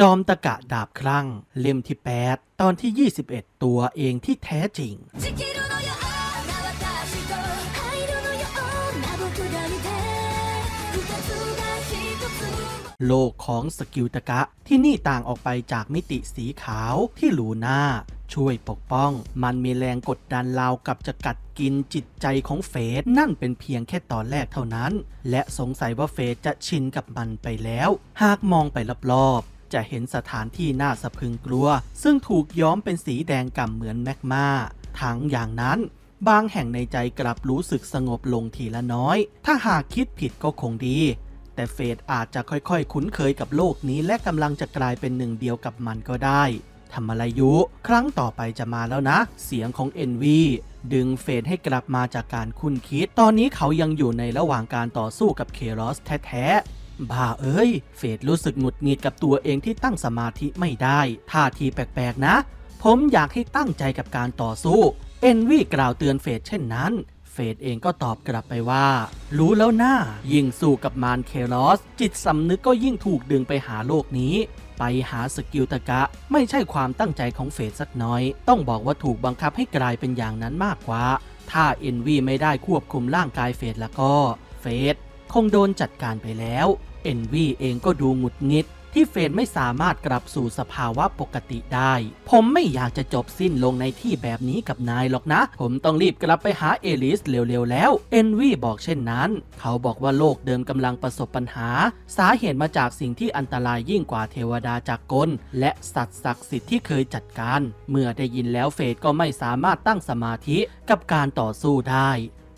จอมตะกะดาบคลั่ง เล่มที่ 8 ตอนที่ 21 ตัวเองที่แท้จริง โลกของสกิลตะกะที่นี่ต่างออกไปจากมิติสีขาวที่หลูหน้าช่วยปกป้อง มันมีแรงกดดันราวกับจะกัดกินจิตใจของเฟสนั่นเป็นเพียงแค่ตอนแรกเท่านั้น และสงสัยว่าเฟสจะชินกับมันไปแล้ว หากมองไปรอบ จะเห็นสถานที่น่าสะพรึงกลัว ซึ่งถูกย้อมเป็นสีแดงก่ำเหมือนแมกมาทั้งอย่างนั้น บางแห่งในใจกลับรู้สึกสงบลงทีละน้อย ถ้าหากคิดผิดก็คงดี แต่เฟดอาจจะค่อยๆ คุ้นเคยกับโลกนี้และกำลังจะกลายเป็นหนึ่งเดียวกับมันก็ได้ทำอะไรยุ ครั้งต่อไปจะมาแล้วนะ เสียงของเอ็นวีดึงเฟดให้กลับมาจากการคุ้นคิด ตอนนี้เขายังอยู่ในระหว่างการต่อสู้กับเคโรสแท้ๆ บ้าเอ้ย เฟดรู้สึกหงุดหงิดกับตัวเองที่ตั้งสมาธิไม่ได้ ท่าทีแปลกๆนะ ผมอยากให้ตั้งใจกับการต่อสู้ เอ็นวี่กล่าวเตือนเฟดเช่นนั้น เฟดเองก็ตอบกลับไปว่า รู้แล้วนะ่ายิ่งสู้กับมารเคลอส จิตสำนึกก็ยิ่งถูกดึงไปหาโลกนี้ไปหาสกิลตะกะ ไม่ใช่ความตั้งใจของเฟดสักน้อย ต้องบอกว่าถูกบังคับให้กลายเป็นอย่างนั้นมากกว่า ถ้าเอ็นวีไม่ได้ควบคุมร่างกายเฟดแล้วก็ เฟดคงโดนจัดการไปแล้ว เอ็นวีเองก็ดูหงุดหงิดที่เฟนไม่สามารถกลับสู่สภาวะปกติได้ ผมไม่อยากจะจบสิ้นลงในที่แบบนี้กับนายหรอกนะ ผมต้องรีบกลับไปหาเอลิสเร็วๆแล้ว เอนวีบอกเช่นนั้น เขาบอกว่าโลกเดิมกำลังประสบปัญหา สาเหตุมาจากสิ่งที่อันตรายยิ่งกว่าเทวดาจากกล และสัตว์ศักดิ์สิทธิ์ที่เคยจัดการ เมื่อได้ยินแล้วเฟดก็ไม่สามารถตั้งสมาธิกับการต่อสู้ได้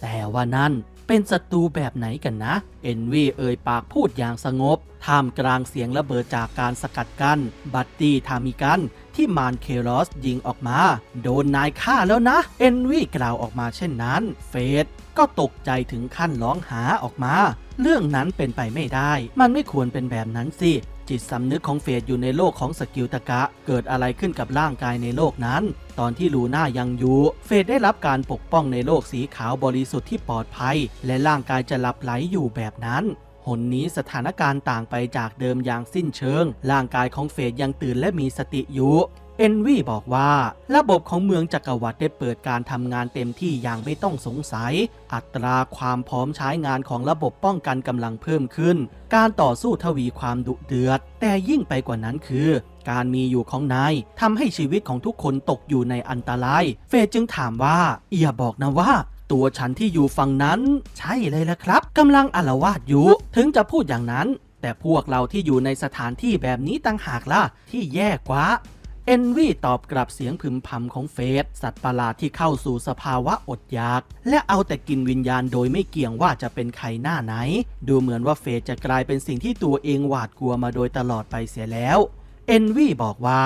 แต่ว่านั่น เป็นศัตรูแบบไหนกันนะ เอ็นวีเอ่ยปากพูดอย่างสงบ ท่ามกลางเสียงระเบิดจากการสกัดกัน้น บัตตี้ทามิกัน ที่มารเครอสยิงออกมา โดนนายฆ่าแล้วนะ เอ็นวีกล่าวออกมาเช่นนั้น เฟสก็ตกใจถึงขั้นร้องหาออกมา เรื่องนั้นเป็นไปไม่ได้ มันไม่ควรเป็นแบบนั้นสิ จิตสำนึกของเฟดอยู่ในโลกของสกิลตะกะ เกิดอะไรขึ้นกับร่างกายในโลกนั้น ตอนที่ลูน่ายังอยู่ เฟดได้รับการปกป้องในโลกสีขาวบริสุทธิ์ที่ปลอดภัย และร่างกายจะหลับไหลอยู่แบบนั้นหนนี้สถานการณ์ต่างไปจากเดิมอย่างสิ้นเชิง ร่างกายของเฟดยังตื่นและมีสติอยู่ เอนวีบอกว่าระบบของเมืองจักรวรรดิได้เปิดการทำงานเต็มที่อย่างไม่ต้องสงสัย อัตราความพร้อมใช้งานของระบบป้องกันกำลังเพิ่มขึ้น การต่อสู้ทวีความดุเดือด แต่ยิ่งไปกว่านั้นคือ การมีอยู่ของนายทำให้ชีวิตของทุกคนตกอยู่ในอันตราย เฟยจึงถามว่าเอียบอกนะว่าตัวฉันที่อยู่ฝั่งนั้น ใช่เลยละครับกำลังอาละวาดอยู่ ถึงจะพูดอย่างนั้น แต่พวกเราที่อยู่ในสถานที่แบบนี้ต่างหากล่ะที่แย่กว่า เอนวีตอบกลับเสียงพึมพำของเฟสสัตว์ประหลาดที่เข้าสู่สภาวะอดอยาก และเอาแต่กินวิญญาณโดยไม่เกี่ยงว่าจะเป็นใครหน้าไหน ดูเหมือนว่าเฟสจะกลายเป็นสิ่งที่ตัวเองหวาดกลัวมาโดยตลอดไปเสียแล้วเอนวีบอกว่า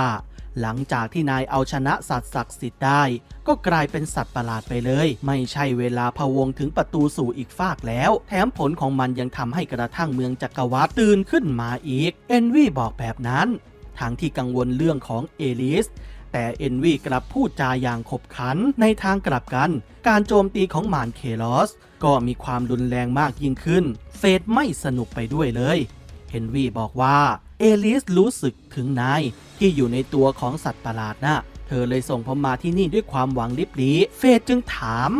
หลังจากที่นายเอาชนะสัตว์ศักดิ์สิทธิ์ได้ ก็กลายเป็นสัตว์ประหลาดไปเลย ไม่ใช่เวลาพะวงถึงประตูสู่อีกฟากแล้ว แถมผลของมันยังทำให้กระทั่งเมืองจักรวรรดิตื่นขึ้นมาอีก เอนวีบอกแบบนั้น ทางที่กังวลเรื่องของเอลิส แต่เอนวีกลับพูดจาอย่างขบขันในทางกลับกัน การโจมตีของมารเคลอส ก็มีความรุนแรงมากยิ่งขึ้น เฟดไม่สนุกไปด้วยเลยเฮนรี่บอกว่าเอลิสรู้สึกถึงนายที่อยู่ในตัวของสัตว์ประหลาดนะ่ะ เธอเลยส่งผมมาที่นี่ด้วยความหวังลิบลีเฟดจึงถาม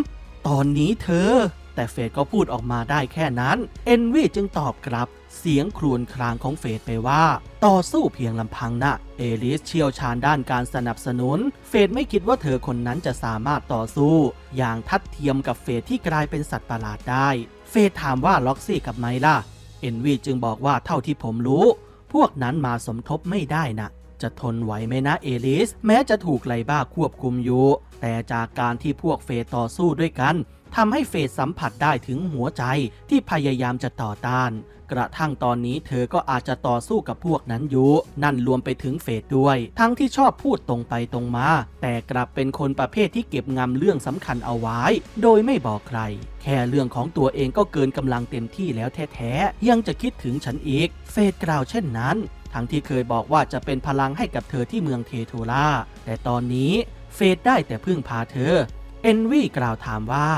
ตอนนี้เธอ แต่เฟดก็พูดออกมาได้แค่นั้น เอนวีจึงตอบกลับ เสียงครวญครางของเฟดไปว่า ต่อสู้เพียงลำพังนะ เอลิสเชี่ยวชาญด้านการสนับสนุน เฟดไม่คิดว่าเธอคนนั้นจะสามารถต่อสู้ อย่างทัดเทียมกับเฟดที่กลายเป็นสัตว์ประหลาดได้ เฟดถามว่าล็อกซี่กับไมล่ะ เอ็นวีจึงบอกว่าเท่าที่ผมรู้ พวกนั้นมาสมทบไม่ได้นะจะทนไหวไหมนะเอลิส แม้จะถูกไลบ้าควบคุมอยู่ แต่จากการที่พวกเฟสต่อสู้ด้วยกันทำให้เฟสสัมผัสได้ถึงหัวใจที่พยายามจะต่อต้าน กระทั่งตอนนี้เธอก็อาจจะต่อสู้กับพวกนั้นอยู่ นั่นรวมไปถึงเฟสด้วย ทั้งที่ชอบพูดตรงไปตรงมา แต่กลับเป็นคนประเภทที่เก็บงำเรื่องสำคัญเอาไว้ โดยไม่บอกใคร แค่เรื่องของตัวเองก็เกินกำลังเต็มที่แล้วแท้ๆ ยังจะคิดถึงฉันอีก เฟสกล่าวเช่นนั้น ทั้งที่เคยบอกว่าจะเป็นพลังให้กับเธอที่เมืองเทโทราแต่ตอนนี้เฟสได้แต่พึ่งพาเธอ เอนวี่กล่าวถามว่า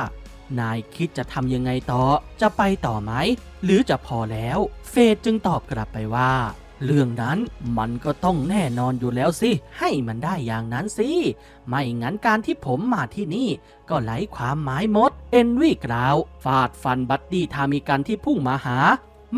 นายคิดจะทำยังไงต่อ จะไปต่อไหม หรือจะพอแล้ว เฟดจึงตอบกลับไปว่า เรื่องนั้นมันก็ต้องแน่นอนอยู่แล้วสิ ให้มันได้อย่างนั้นสิ ไม่งั้นการที่ผมมาที่นี่ ก็ไร้ความหมายหมด เอนวีกล่าว ฟาดฟันบัตตี้ทามิกันที่พุ่งมาหา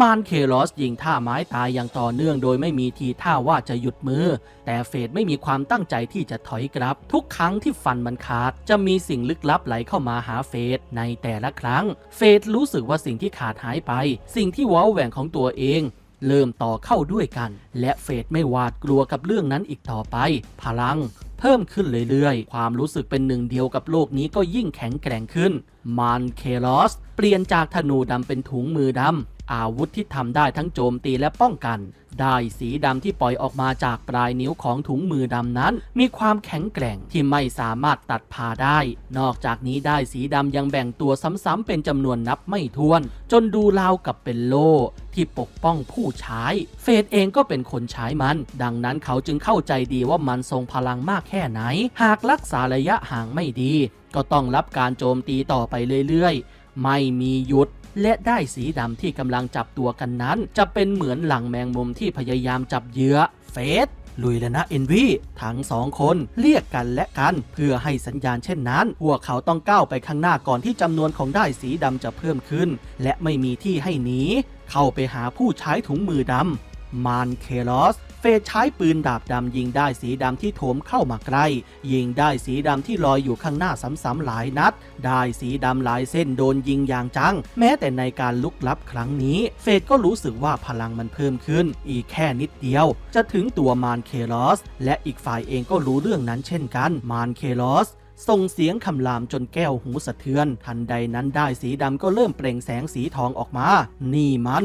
มานเคลอสยิงท่าไม้ตายอย่างต่อเนื่องโดยไม่มีทีท่าว่าจะหยุดมือ แต่เฟดไม่มีความตั้งใจที่จะถอยกลับ ทุกครั้งที่ฟันมันขาด จะมีสิ่งลึกลับไหลเข้ามาหาเฟดในแต่ละครั้ง เฟดรู้สึกว่าสิ่งที่ขาดหายไป สิ่งที่ว้าแหว่งของตัวเองเริ่มต่อเข้าด้วยกัน และเฟดไม่หวาดกลัวกับเรื่องนั้นอีกต่อไป พลัง เพิ่มขึ้นเรื่อยๆ ความรู้สึกเป็นหนึ่งเดียวกับโลกนี้ก็ยิ่งแข็งแกร่งขึ้นมันเคลอส เปลี่ยนจากธนูดำเป็นถุงมือดำ อาวุธที่ทำได้ทั้งโจมตีและป้องกัน ได้สีดำที่ปล่อยออกมาจากปลายนิ้วของถุงมือดำนั้น มีความแข็งแกร่งที่ไม่สามารถตัดผ่าได้ นอกจากนี้ได้สีดำยังแบ่งตัวซ้ำๆเป็นจำนวนนับไม่ถ้วน จนดูราวกับเป็นโล่ที่ปกป้องผู้ใช้ เฟดเองก็เป็นคนใช้มัน ดังนั้นเขาจึงเข้าใจดีว่ามันทรงพลังมากแค่ไหน หากรักษาระยะห่างไม่ดี ก็ต้องรับการโจมตีต่อไปเรื่อยๆ ไม่มีหยุด และได้สีดำที่กำลังจับตัวกันนั้น จะเป็นเหมือนหลังแมงมุมที่พยายามจับเหยื่อเฟสลุยแล้วนะเอ็นวีทั้งสองคนเรียกกันและกัน เพื่อให้สัญญาณเช่นนั้น พวกเขาต้องก้าวไปข้างหน้าก่อนที่จำนวนของได้สีดำจะเพิ่มขึ้น และไม่มีที่ให้หนีเข้าไปหาผู้ใช้ถุงมือดำมานเคลอส เฟสใช้ปืนดาบดำยิงได้สีดำที่โถมเข้ามาใกล้ ยิงได้สีดำที่ลอยอยู่ข้างหน้าซ้ำๆหลายนัด ได้สีดำหลายเส้นโดนยิงอย่างจัง แม้แต่ในการลุกลับครั้งนี้ เฟสก็รู้สึกว่าพลังมันเพิ่มขึ้น อีกแค่นิดเดียว จะถึงตัวมานเคลอส และอีกฝ่ายเองก็รู้เรื่องนั้นเช่นกัน มานเคลอสส่งเสียงคำรามจนแก้วหูสะเทือน ทันใดนั้นได้สีดำก็เริ่มเปล่งแสงสีทองออกมา นี่มัน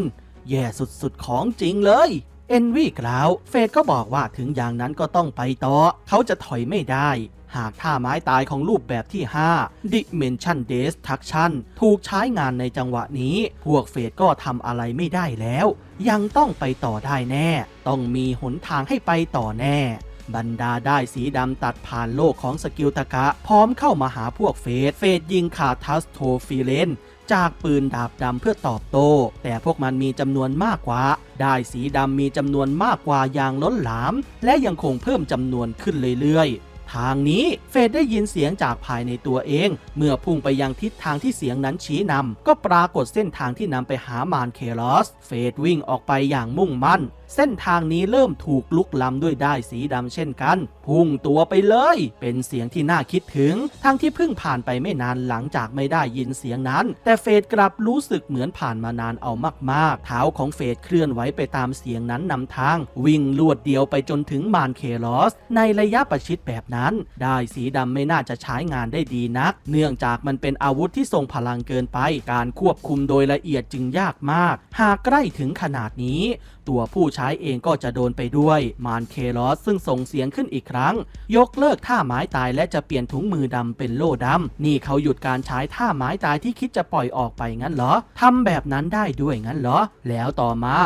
แย่สุดๆของจริงเลย เอนวีกล่าว เฟดก็บอกว่าถึงอย่างนั้นก็ต้องไปต่อ เขาจะถอยไม่ได้ หากท่าไม้ตายของรูปแบบที่ 5 Dimension Destruction ถูกใช้งานในจังหวะนี้ พวกเฟดก็ทำอะไรไม่ได้แล้ว ยังต้องไปต่อได้แน่ ต้องมีหนทางให้ไปต่อแน่บรรดาได้สีดำตัดผ่านโลกของสกิลตะกะ พร้อมเข้ามาหาพวกเฟสเฟสยิงขาทัสโทฟิเลน จากปืนดาบดำเพื่อตอบโต้ แต่พวกมันมีจำนวนมากกว่า ได้สีดำมีจำนวนมากกว่าอย่างล้นหลาม และยังคงเพิ่มจำนวนขึ้นเรื่อยๆ ทางนี้เฟดได้ยินเสียงจากภายในตัวเอง เมื่อพุ่งไปยังทิศทางที่เสียงนั้นชี้นำก็ปรากฏเส้นทางที่นำไปหามานเคลอส เฟดวิ่งออกไปอย่างมุ่งมั่น เส้นทางนี้เริ่มถูกลุกล้ำด้วยได้ายสีดำเช่นกัน พุ่งตัวไปเลย เป็นเสียงที่น่าคิดถึง ทั้งที่เพิ่งผ่านไปไม่นานหลังจากไม่ได้ยินเสียงนั้น แต่เฟดกลับรู้สึกเหมือนผ่านมานานเอามากๆ เท้าของเฟดเคลื่อนไหวไปตามเสียงนั้นนำทาง วิ่งลวดเดียวไปจนถึงมานเคลอส ในระยะประชิดแบบนั้นได้สีดำไม่น่าจะใช้งานได้ดีนัก เนื่องจากมันเป็นอาวุธที่ทรงพลังเกินไป การควบคุมโดยละเอียดจึงยากมาก หากใกล้ถึงขนาดนี้ตัวผู้ใช้เองก็จะโดนไปด้วย มานเคลอสซึ่งส่งเสียงขึ้นอีกครั้ง ยกเลิกท่าไม้ตายและจะเปลี่ยนถุงมือดำเป็นโล่ดำนี่เขาหยุดการใช้ท่าไม้ตายที่คิดจะปล่อยออกไปงั้นเหรอทำแบบนั้นได้ด้วยงั้นเหรอ แล้วต่อมา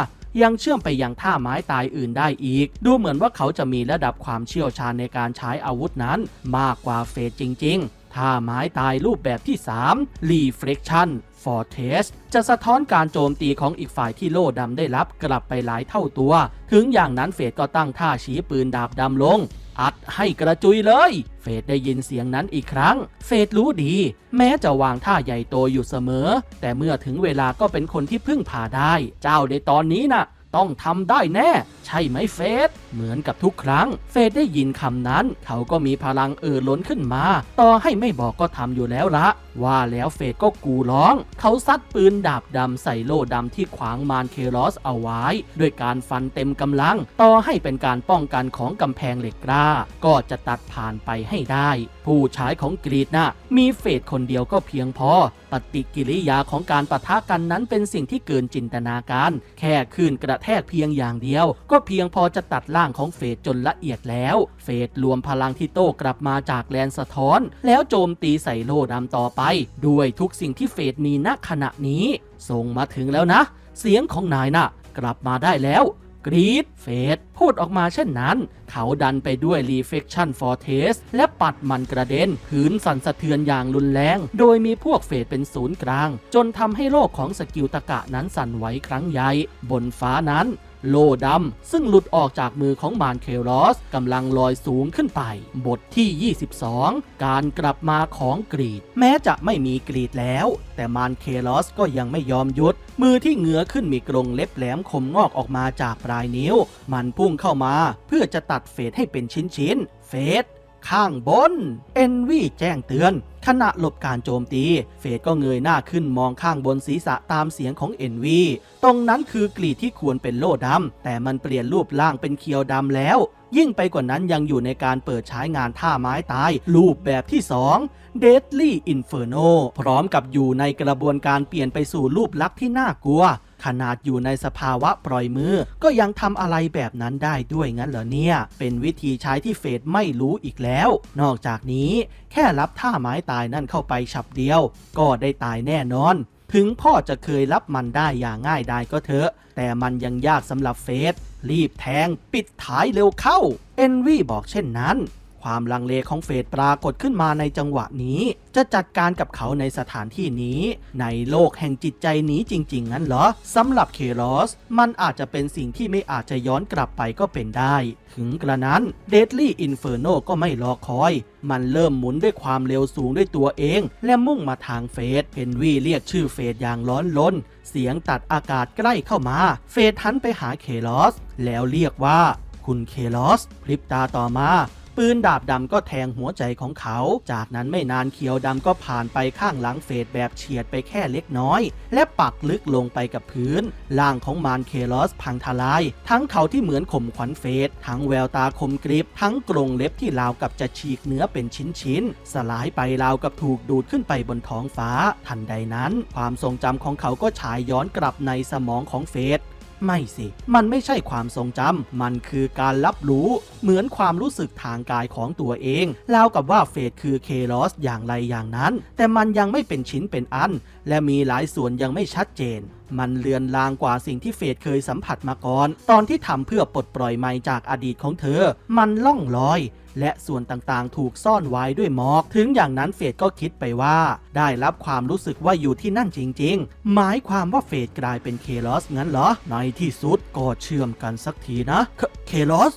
ยังเชื่อมไปยังท่าไม้ตายอื่นได้อีก ดูเหมือนว่าเขาจะมีระดับความเชี่ยวชาญในการใช้อาวุธนั้น มากกว่าเฟสจริง ๆ ท่าไม้ตายรูปแบบที่ 3 Reflection Fortress จะสะท้อนการโจมตีของอีกฝ่ายที่โล่ดำได้รับกลับไปหลายเท่าตัว ถึงอย่างนั้นเฟสก็ตั้งท่าชี้ปืนดาบดำลง อัดให้กระจุยเลย เฟสได้ยินเสียงนั้นอีกครั้ง เฟสรู้ดี แม้จะวางท่าใหญ่โตอยู่เสมอ แต่เมื่อถึงเวลาก็เป็นคนที่พึ่งพาได้ เจ้าในตอนนี้น่ะ ต้องทำได้แน่ ใช่ไหมเฟสเหมือนกับทุกครั้ง เฟสได้ยินคำนั้น เขาก็มีพลังเอ่อล้นขึ้นมา ต่อให้ไม่บอกก็ทำอยู่แล้วละ ว่าแล้วเฟสก็กูร้อง เขาซัดปืนดาบดำใส่โล่ดำที่ขวางมารเคลอสเอาไว้ ด้วยการฟันเต็มกำลัง ต่อให้เป็นการป้องกันของกำแพงเหล็กกล้า ก็จะตัดผ่านไปให้ได้ ผู้ใช้ของกรีดน่ะมีเฟสคนเดียวก็เพียงพอ ปฏิกิริยาของการปะทะกันนั้นเป็นสิ่งที่เกินจินตนาการ แค่คลื่นกระแทกเพียงอย่างเดียว ก็เพียงพอจะตัดร่างของเฟสจนละเอียดแล้ว เฟสรวมพลังที่โต้กลับมาจากแลนสะท้อน แล้วโจมตีใส่โลดำต่อไป ด้วยทุกสิ่งที่เฟสมีณขณะนี้ส่งมาถึงแล้วนะ เสียงของนายน่ะ กลับมาได้แล้ว กรีดเฟสพูดออกมาเช่นนั้น เขาดันไปด้วย Reflection for Taste และปัดมันกระเด็นพื้นสั่นสะเทือนอย่างรุนแรง โดยมีพวกเฟสเป็นศูนย์กลาง จนทำให้โลกของสกิลตะกะนั้นสั่นไหวครั้งใหญ่ บนฟ้านั้น โลดำซึ่งหลุดออกจากมือของมารเคลอสกำลังลอยสูงขึ้นไป บทที่ 22 การกลับมาของกรีด แม้จะไม่มีกรีดแล้ว แต่มารเคลอสก็ยังไม่ยอมหยุด มือที่เงื้อขึ้นมีกรงเล็บแหลมคมงอกออกมาจากปลายนิ้ว มันพุ่งเข้ามา เพื่อจะตัดเฟสให้เป็นชิ้นๆเฟส ข้างบน เอนวีแจ้งเตือน ขณะหลบการโจมตี เฟดก็เงยหน้าขึ้นมองข้างบนศีรษะตามเสียงของเอนวีตรงนั้นคือกลีดที่ควรเป็นโล่ดำ แต่มันเปลี่ยนรูปร่างเป็นเคียวดำแล้ว ยิ่งไปกว่านั้นยังอยู่ในการเปิดใช้งานท่าไม้ตาย รูปแบบที่ 2 Deadly Inferno พร้อมกับอยู่ในกระบวนการเปลี่ยนไปสู่รูปลักษณ์ที่น่ากลัว ขนาดอยู่ในสภาวะปล่อยมือ ก็ยังทำอะไรแบบนั้นได้ด้วยงั้นเหรอเนี่ย เป็นวิธีใช้ที่เฟดไม่รู้อีกแล้ว นอกจากนี้ แค่รับท่าไม้ตายนั่นเข้าไปฉับเดียว ก็ได้ตายแน่นอน ถึงพ่อจะเคยรับมันได้อย่างง่ายไดายก็เถอะ แต่มันยังยากสำหรับเฟสรีบแทง ปิดท้ายเร็วเข้า เอนวีบอกเช่นนั้น ความลังเลของเฟดปรากฏขึ้นมาในจังหวะนี้ จะจัดการกับเขาในสถานที่นี้ ในโลกแห่งจิตใจนี้จริง ๆ งั้นเหรอสำหรับเคลอสมันอาจจะเป็นสิ่งที่ไม่อาจจะย้อนกลับไปก็เป็นได้ ถึงกระนั้นเดดลี่อินเฟอร์โนก็ไม่รอคอย มันเริ่มหมุนด้วยความเร็วสูงด้วยตัวเอง และมุ่งมาทางเฟสเพนวีเรียกชื่อเฟสอย่างร้อนรนเสียงตัดอากาศใกล้เข้ามา เฟสหันไปหาเคลอสแล้วเรียกว่าคุณเคลอส พริบตาต่อมา ปืนดาบดำก็แทงหัวใจของเขา จากนั้นไม่นานเขียวดำก็ผ่านไปข้างหลังเฟดแบบเฉียดไปแค่เล็กน้อย และปักลึกลงไปกับพื้นร่างของมารเคลอสพังทลาย ทั้งเขาที่เหมือนข่มขวัญเฟดทั้งแววตาคมกริบ ทั้งกรงเล็บที่ราวกับจะฉีกเนื้อเป็นชิ้นๆสลายไปราวกับถูกดูดขึ้นไปบนท้องฟ้า ทันใดนั้น ความทรงจำของเขาก็ฉายย้อนกลับในสมองของเฟด ไม่สิ มันไม่ใช่ความทรงจำมันคือการรับรู้ เหมือนความรู้สึกทางกายของตัวเองราวกับว่าเฟสคือเคลอสอย่างไรอย่างนั้น แต่มันยังไม่เป็นชิ้นเป็นอัน และมีหลายส่วนยังไม่ชัดเจน มันเลือนลางกว่าสิ่งที่เฟสเคยสัมผัสมาก่อน ตอนที่ทำเพื่อปลดปล่อยไมค์จากอดีตของเธอ มันล่องลอย และส่วนต่างๆ ถูกซ่อนไว้ด้วยหมอก ถึงอย่างนั้นเฟดก็คิดไปว่า ได้รับความรู้สึกว่าอยู่ที่นั่นจริง ๆ หมายความว่าเฟดกลายเป็นเคลอสงั้นเหรอ ในที่สุดก็เชื่อมกันสักทีนะ เคเคลอส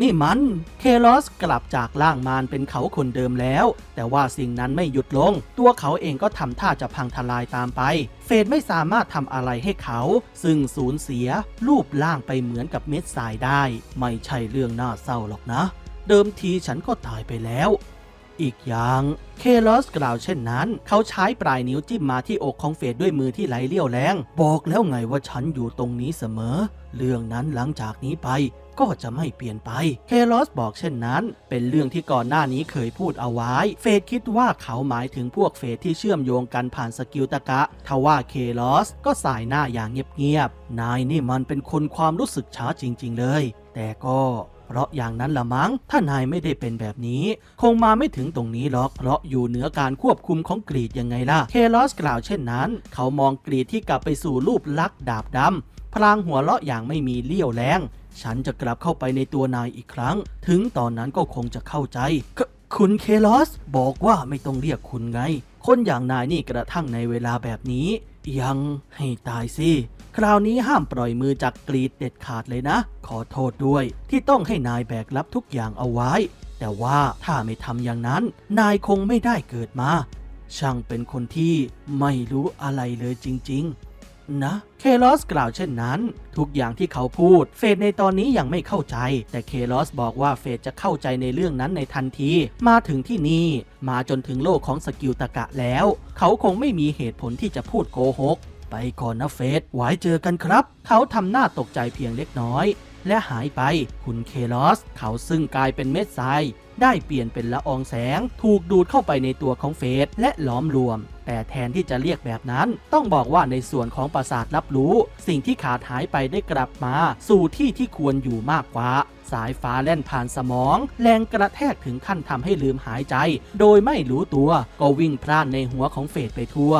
นี่มัน เคลอสกลับจากล่างมารเป็นเขาคนเดิมแล้ว แต่ว่าสิ่งนั้นไม่หยุดลง ตัวเขาเองก็ทำท่าจะพังทลายตามไป เฟดไม่สามารถทำอะไรให้เขา ซึ่งสูญเสีย รูปร่างไปเหมือนกับเม็ดทรายได้ ไม่ใช่เรื่องน่าเศร้าหรอกนะ เดิมทีฉันก็ตายไปแล้ว อีกอย่าง เคลอสกล่าวเช่นนั้น เขาใช้ปลายนิ้วจิ้มมาที่อกของเฟดด้วยมือที่ไหลเลี่ยวแรง บอกแล้วไงว่าฉันอยู่ตรงนี้เสมอ เรื่องนั้นหลังจากนี้ไปก็จะไม่เปลี่ยนไป เคลอสบอกเช่นนั้น เป็นเรื่องที่ก่อนหน้านี้เคยพูดเอาไว้ เฟดคิดว่าเขาหมายถึงพวกเฟดที่เชื่อมโยงกันผ่านสกิลตะกะ ทว่าเคลอสก็สายหน้าอย่างเงียบๆ นายนี่มันเป็นคนความรู้สึกช้าจริง ๆ เลย แต่ก็ เพราะอย่างนั้นละมั้ง ถ้านายไม่ได้เป็นแบบนี้ คงมาไม่ถึงตรงนี้หรอก เพราะอยู่เหนือการควบคุมของกรีดยังไงล่ะ เคลอสกล่าวเช่นนั้น เขามองกรีดที่กลับไปสู่รูปลักษณ์ดาบดำพลางหัวเราะอย่างไม่มีเลี่ยวแรง ฉันจะกลับเข้าไปในตัวนายอีกครั้ง ถึงตอนนั้นก็คงจะเข้าใจ คุณเคลอสบอกว่าไม่ต้องเรียกคุณไง คนอย่างนายนี่กระทั่งในเวลาแบบนี้ ยังให้ตายสิ คราวนี้ห้ามปล่อยมือจากกรีดเด็ดขาดเลยนะ ขอโทษด้วย ที่ต้องให้นายแบกรับทุกอย่างเอาไว้ แต่ว่าถ้าไม่ทำอย่างนั้น นายคงไม่ได้เกิดมา ช่างเป็นคนที่ไม่รู้อะไรเลยจริง ๆ นะ เคลอสกล่าวเช่นนั้น ทุกอย่างที่เขาพูด เฟดในตอนนี้ยังไม่เข้าใจ แต่เคลอสบอกว่าเฟดจะเข้าใจในเรื่องนั้นในทันที มาถึงที่นี่ มาจนถึงโลกของสกิลตะกะแล้ว เขาคงไม่มีเหตุผลที่จะพูดโกหก ไปก่อนนะเฟดไว้เจอกันครับ เขาทำหน้าตกใจเพียงเล็กน้อยและหายไป คุณเคลอส เขาซึ่งกลายเป็นเม็ดทราย ได้เปลี่ยนเป็นละอองแสง ถูกดูดเข้าไปในตัวของเฟสและล้อมรวม แต่แทนที่จะเรียกแบบนั้น ต้องบอกว่าในส่วนของประสาทรับรู้ สิ่งที่ขาดหายไปได้กลับมา สู่ที่ที่ควรอยู่มากกว่า สายฟ้าแล่นผ่านสมอง แรงกระแทกถึงขั้นทำให้ลืมหายใจ โดยไม่รู้ตัว ก็วิ่งพล่านในหัวของเฟสไปทั่ว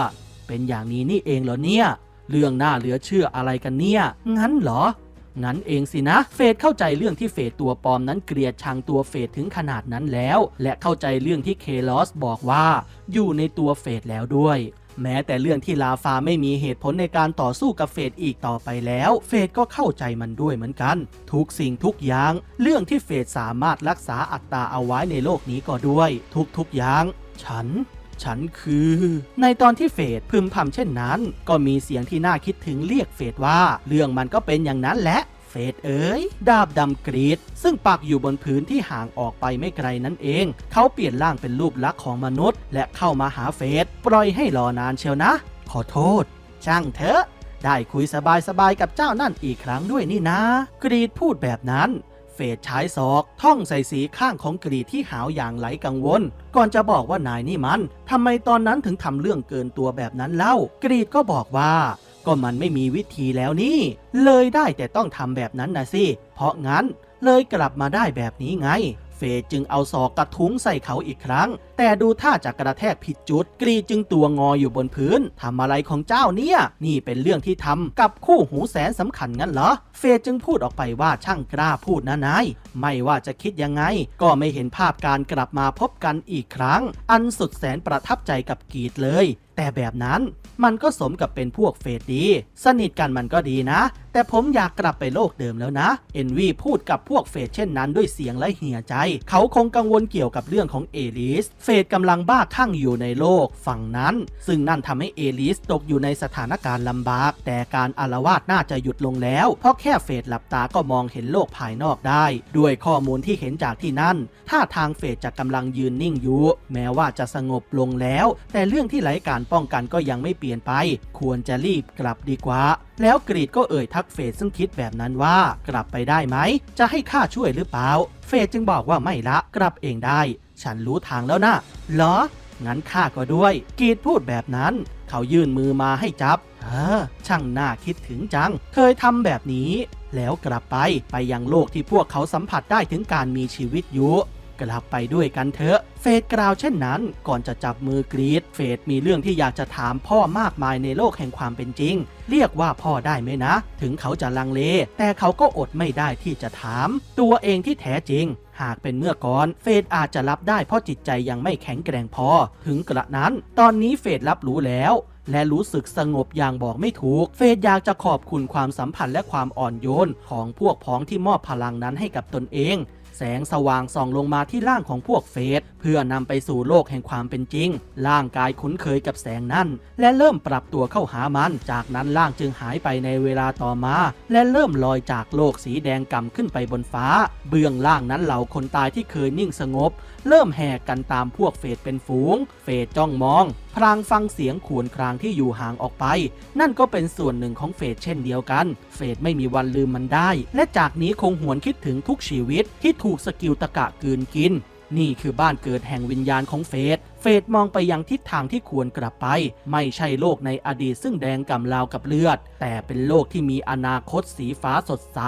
เป็นอย่างนี้นี่เองเหรอเนี่ย เรื่องน่าเหลือเชื่ออะไรกันเนี่ย งั้นเหรอ งั้นเองสินะ เฟดเข้าใจเรื่องที่เฟดตัวปลอมนั้นเกลียดชังตัวเฟดถึงขนาดนั้นแล้ว และเข้าใจเรื่องที่เคลอสบอกว่า อยู่ในตัวเฟดแล้วด้วยแม้แต่เรื่องที่ลาฟาไม่มีเหตุผลในการต่อสู้กับเฟดอีกต่อไปแล้ว เฟดก็เข้าใจมันด้วยเหมือนกัน ทุกสิ่งทุกอย่าง เรื่องที่เฟดสามารถรักษาอัตตาเอาไว้ในโลกนี้ก็ด้วย ทุกๆอย่าง ฉัน ฉันคือ ในตอนที่เฟดพึมพำเช่นนั้น ก็มีเสียงที่น่าคิดถึงเรียกเฟดว่า เรื่องมันก็เป็นอย่างนั้นแหละเฟดเอ๋ยดาบดำกรีด ซึ่งปักอยู่บนพื้นที่ห่างออกไปไม่ไกลนั่นเอง เขาเปลี่ยนร่างเป็นรูปลักษณ์ของมนุษย์ และเข้ามาหาเฟดปล่อยให้รอนานเชียวนะ ขอโทษ ช่างเถอะ ได้คุยสบายๆกับเจ้านั่นอีกครั้งด้วยนี่นะ กรีดพูดแบบนั้น เฟดใช้ศอกท่องใส่สีข้างของกรีที่หาวอย่างไหลกังวล ก่อนจะบอกว่านายนี่มันทำไมตอนนั้นถึงทำเรื่องเกินตัวแบบนั้นเล่ากรีดก็บอกว่าก็มันไม่มีวิธีแล้วนี่ เลยได้แต่ต้องทำแบบนั้นนะสิ เพราะงั้นเลยกลับมาได้แบบนี้ไง เฟดจึงเอาศอกกระทุ้งใส่เขาอีกครั้ง แต่ดูท่าจะกระแทกผิดจุด กรีจึงตัวงออยู่บนพื้นทำอะไรของเจ้าเนี่ย นี่เป็นเรื่องที่ทำกับคู่หูแสนสำคัญงั้นเหรอ เฟดจึงพูดออกไปว่าช่างกล้าพูดนะนาย ไม่ว่าจะคิดยังไง ก็ไม่เห็นภาพการกลับมาพบกันอีกครั้ง อันสุดแสนประทับใจกับกรีดเลย แต่แบบนั้นมันก็สมกับเป็นพวกเฟดดี สนิทกันมันก็ดีนะ แต่ผมอยากกลับไปโลกเดิมแล้วนะ เอ็นวีพูดกับพวกเฟดเช่นนั้นด้วยเสียงและเหี่ยใจ เขาคงกังวลเกี่ยวกับเรื่องของเอลิส เฟดกำลังบ้าคลั่งอยู่ในโลกฝั่งนั้น ซึ่งนั่นทำให้เอลิสตกอยู่ในสถานการณ์ลำบาก แต่การอารวาสน่าจะหยุดลงแล้ว เพราะแค่เฟดหลับตาก็มองเห็นโลกภายนอกได้ ด้วยข้อมูลที่เห็นจากที่นั่นถ้าทางเฟดจะกำลังยืนนิ่งอยู่ แม้ว่าจะสงบลงแล้ว แต่เรื่องที่ไร้การป้องกันก็ยังไม่เปลี่ยนไป ควรจะรีบกลับดีกว่า แล้วกรีดก็เอ่ยทักเฟดซึ่งคิดแบบนั้นว่ากลับไปได้ไหม จะให้ข้าช่วยหรือเปล่า เฟดจึงบอกว่าไม่ละกลับเองได้ ฉันรู้ทางแล้วนะเหรอ งั้นข้าก็ด้วย กีดพูดแบบนั้น เขายื่นมือมาให้จับ เออ ช่างน่าคิดถึงจัง เคยทำแบบนี้ แล้วกลับไปไปยังโลกที่พวกเขาสัมผัสได้ถึงการมีชีวิตอยู่ กลับไปด้วยกันเถอะ เฟดกล่าวเช่นนั้น ก่อนจะจับมือกรีด เฟดมีเรื่องที่อยากจะถามพ่อมากมายในโลกแห่งความเป็นจริง เรียกว่าพ่อได้ไหมนะ ถึงเขาจะลังเล แต่เขาก็อดไม่ได้ที่จะถาม ตัวเองที่แท้จริง หากเป็นเมื่อก่อน เฟดอาจจะรับได้เพราะจิตใจยังไม่แข็งแกร่งพอ ถึงกระนั้น ตอนนี้เฟดรับรู้แล้วและรู้สึกสงบอย่างบอกไม่ถูก เฟดอยากจะขอบคุณความสัมพันธ์และความอ่อนโยน ของพวกพ้องที่มอบพลังนั้นให้กับตนเอง สงสว่างส่องลงมาที่ร่างของพวกเฟสเพื่อนำไปสู่โลกแห่งความเป็นจริง ร่างกายคุ้นเคยกับแสงนั้น และเริ่มปรับตัวเข้าหามัน จากนั้นร่างจึงหายไปในเวลาต่อมา และเริ่มลอยจากโลกสีแดงกำขึ้นไปบนฟ้า เบื้องล่างนั้นเหล่าคนตายที่เคยนิ่งสงบ เริ่มแห่กันตามพวกเฟสเป็นฝูง เฟสจ้องมองพลางฟังเสียงขวนครางที่อยู่ห่างออกไป นั่นก็เป็นส่วนหนึ่งของเฟสเช่นเดียวกัน เฟสไม่มีวันลืมมันได้ และจากนี้คงหวนคิดถึงทุกชีวิตที่ถูกสกิลตะกะกืนกิน นี่คือบ้านเกิดแห่งวิญญาณของเฟสเฟสมองไปยังทิศทางที่ควรกลับไป ไม่ใช่โลกในอดีตซึ่งแดงกำลาวกับเลือด แต่เป็นโลกที่มีอนาคตสีฟ้าสดใส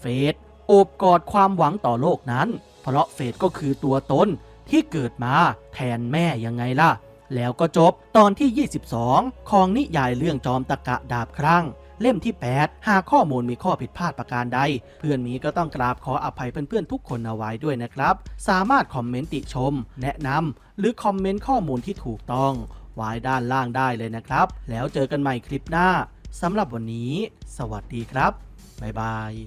เฟสโอบกอดความหวังต่อโลกนั้น เพราะเฟสก็คือตัวตนที่เกิดมาแทนแม่ยังไงล่ะ แล้วก็จบตอนที่ 22 ของนิยายเรื่องจอมตะกะดาบครั้งเล่มที่ 8 หากข้อมูลมีข้อผิดพลาดประการใด เพื่อนมีก็ต้องกราบขออภัยเพื่อนๆทุกคนเอาไว้ด้วยนะครับ สามารถคอมเมนต์ติชม แนะนำหรือคอมเมนต์ข้อมูลที่ถูกต้องไว้ด้านล่างได้เลยนะครับ แล้วเจอกันใหม่คลิปหน้าสำหรับวันนี้ สวัสดีครับ บ๊ายบาย